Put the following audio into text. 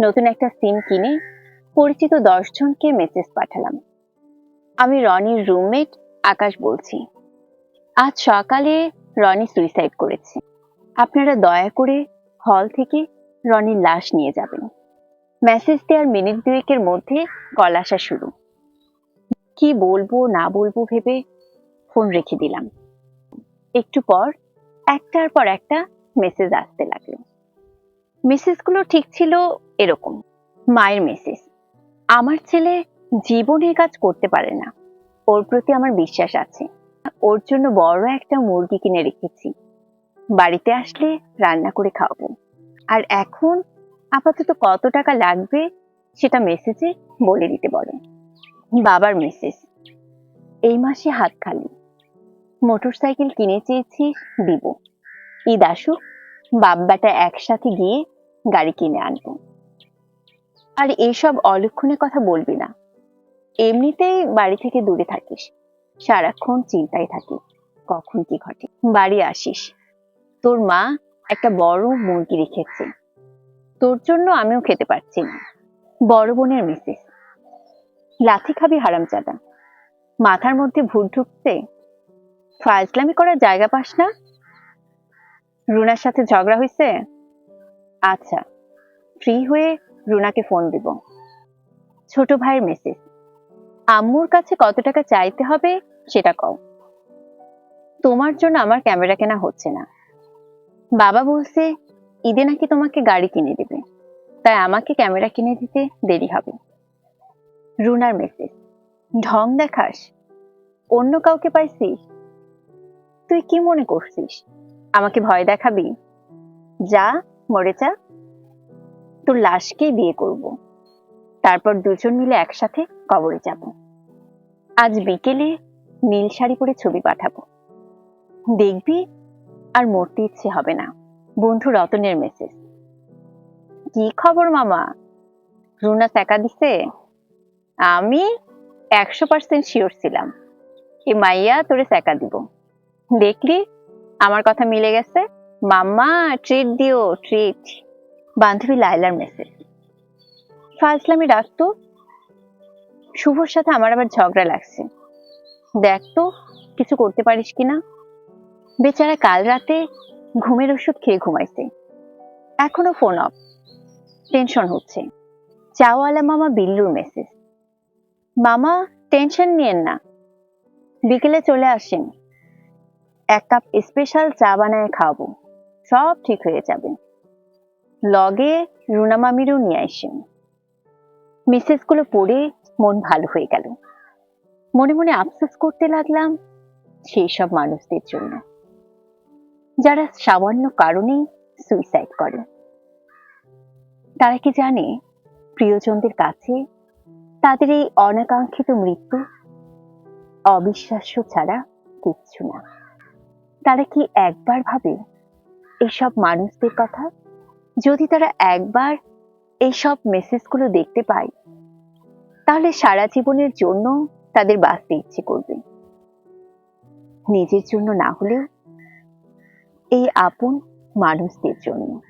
নতুন একটা সিম কিনে পরিচিত দশজনকে মেসেজ পাঠালাম। আমি রনির রুমমেট আকাশ বলছি, আজ সকালে রনি সুইসাইড করেছে। আপনারা দয়া করে হল থেকে রনির লাশ নিয়ে যাবেন। মেসেজ দেওয়ার মিনিট দুয়েকের মধ্যে কল আসা শুরু। কি বলব, না বলব ভেবে ফোন রেখে দিলাম। একটু পর একটার পর একটা মেসেজ আসতে লাগল। মেসেজগুলো ঠিক ছিল এরকম। মায়ের মেসেজ আমার ছেলে জীবনের কাজ করতে পারে না। ওর প্রতি আমার বিশ্বাস আছে। ওর জন্য বড় একটা মুরগি কিনে রেখেছি। বাড়িতে আসলে রান্না করে খাওয়াবো। আর এখন আপাতত কত টাকা লাগবে সেটা মেসেজে বলে দিতে বলে বাবার মেসেজ এই মাসে হাত খালি। মোটরসাইকেল কিনে চেয়েছি দিব ঈদ আসুক। বাপ বেটা একসাথে গিয়ে গাড়ি কিনে আনব। আর এইসব অলক্ষণের কথা বলবি না। এমনিতেই বাড়ি থেকে দূরে থাকিস। সারাক্ষণ চিন্তায় থাকি কখন কি ঘটে? বাড়ি আসিস। তোর মা একটা বড় মুরগি রেখেছে। তোর জন্য আমিও খেতে পারছি না। বড় বোনের মেসেজ লাথি খাবি হারামজাদা। মাথার মধ্যে ভূত ঢুকতে ফাজলামি করার জায়গা পাস না? রুনার সাথে ঝগড়া হয়েছে আচ্ছা ফ্রি হয়ে রুনাকে ফোন দিব। ছোট ভাইয়ের মেসেজ। আম্মুর কাছে কত টাকা চাইতে হবে সেটা কও। তোমার জন্য আমার ক্যামেরা কেনা হচ্ছে না। বাবা বলছে, ঈদে নাকি তোমাকে গাড়ি কিনে দেবে। তাই আমাকে ক্যামেরা কিনে দিতে দেরি হবে। রুনার মেসেজ। ঢং দেখাস। অন্য কাউকে পাইছিস? তুই কি মনে করছিস? আমাকে ভয় দেখাবি? যা, মরে যা। তোর লাশকেই বিয়ে করব। তারপর দুজন মিলে একসাথে কবরে যাব। আজ বিকেলে নীল শাড়ি পরে ছবি পাঠাবো। দেখবি আর মরতে ইচ্ছে হবে না। বন্ধু রতনের মেসেজ। কি খবর মামা? রুনা টাকা দিছে? আমি একশো পার্সেন্ট শিওর ছিলাম। এ মাইয়া তোরে সেকা দিব। দেখলি? আমার কথা মিলে গেছে। মাম্মা ট্রিট দিও ট্রিট বান্ধবী লাইলার মেসেজ ফাজলামি রাখতো শুভর সাথে আমার আবার ঝগড়া লাগছে। দেখ তো, কিছু করতে পারিস কিনা? বেচারা কাল রাতে ঘুমের ওষুধ খেয়ে ঘুমাইছে। এখনও ফোন অফ টেনশন হচ্ছে। চাওয়ালা মামা বিল্লুর মেসেজ মামা টেনশন নিয়েন না। বিকেলে চলে আসেন। এক কাপ স্পেশাল চা বানায় খাওয়াবো। সব ঠিক হয়ে যাবে। লগে রুনা মামিরও নিয়ে আসেন মেসেজগুলো পড়ে মন ভালো হয়ে গেল। মনে মনে আফসোস করতে লাগলাম সেই সব মানুষদের জন্য। যারা সামান্য কারণেই সুইসাইড করে। তারা কি জানে প্রিয়জনদের কাছে তাদের এই অনাকাঙ্ক্ষিত মৃত্যু অবিশ্বাস্য ছাড়া কিচ্ছু না। তারা কি একবার ভাবে এইসব মানুষদের কথা? যদি তারা একবার এইসব মেসেজগুলো দেখতে পায়, তাহলে সারা জীবনের জন্য তাদের বাঁচতে ইচ্ছে করবে। নিজের জন্য না হলেও এই আপন মানুষদের জন্য।